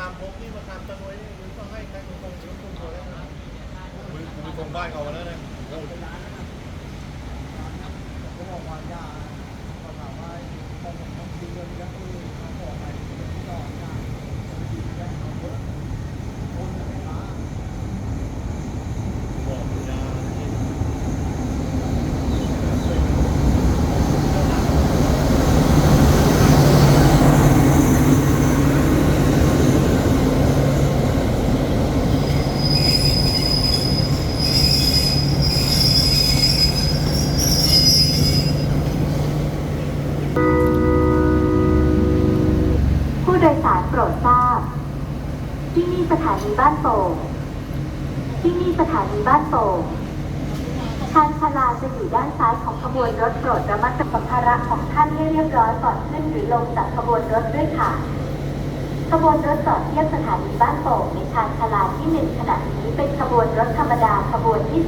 ขามพกนี่มาทำตะนวยนี่มึงต้องให้ใครคงคงเชื้อคงพอแล้วนะมึงมึงคงบ้านเขาแล้วนะ โดยสารโปรดทราบ ที่นี่สถานีบ้านโป่งที่นี่สถานีบ้านโป่งชานชาลาจะอยู่ด้านซ้ายของขบวนรถโปรดระมัดระวังสัมภาระของท่านให้เรียบร้อยก่อนขึ้นหรือลงจากขบวนรถด้วยค่ะ ขบวนรถจอดเทียบสถานีบ้านโป่งในชานชาลาที่หนึ่งขณะนี้เป็นขบวนรถธรรมดาขบวนที่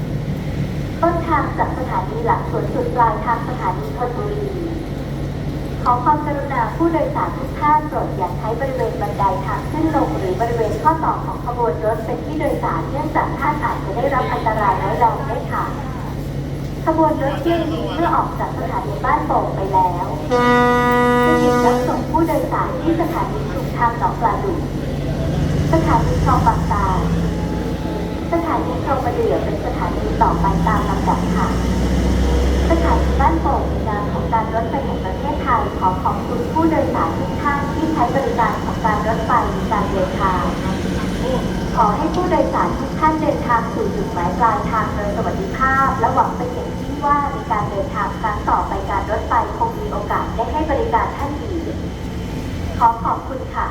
254ต้นทางจากสถานีหลักสวนสุดปลายทางสถานีธนบุรี อความกรุณาผู้โดยสารทุกท่านโปรดอย่าใช้บริเวณบันไดทางขึ้นลงหรือบริเวณข้อต่อของขบวนรถเป็นที่โดยสารเนื่องจากท่านอาจจะได้รับอันตรายร้ายแรงได้ค่ะ ขบวนรถเที่ยวนี้เมื่อออกจากสถานีบ้านโป่งไปแล้วจะหยุดรับส่งผู้โดยสารที่สถานีชุมทางหนองปลาดุกสถานีคลองบางตาสถานีคลองมะเดือเป็นสถานีต่อไปตามลำดับค่ะ สถานีบ้านโป่งในนามของการรถไฟแห่ง ขอขอบคุณผู้โดยสารทุกท่านที่ใช้บริการของการรถไฟในการเดินทาง ขอให้ผู้โดยสารทุกท่านเดินทางสู่จุดหมายปลายทางโดยสวัสดิภาพ และหวังเป็นอย่างยิ่งว่าในการเดินทางครั้งต่อไปการรถไฟคงมีโอกาสได้ให้บริการท่านอีกขอขอบคุณค่ะ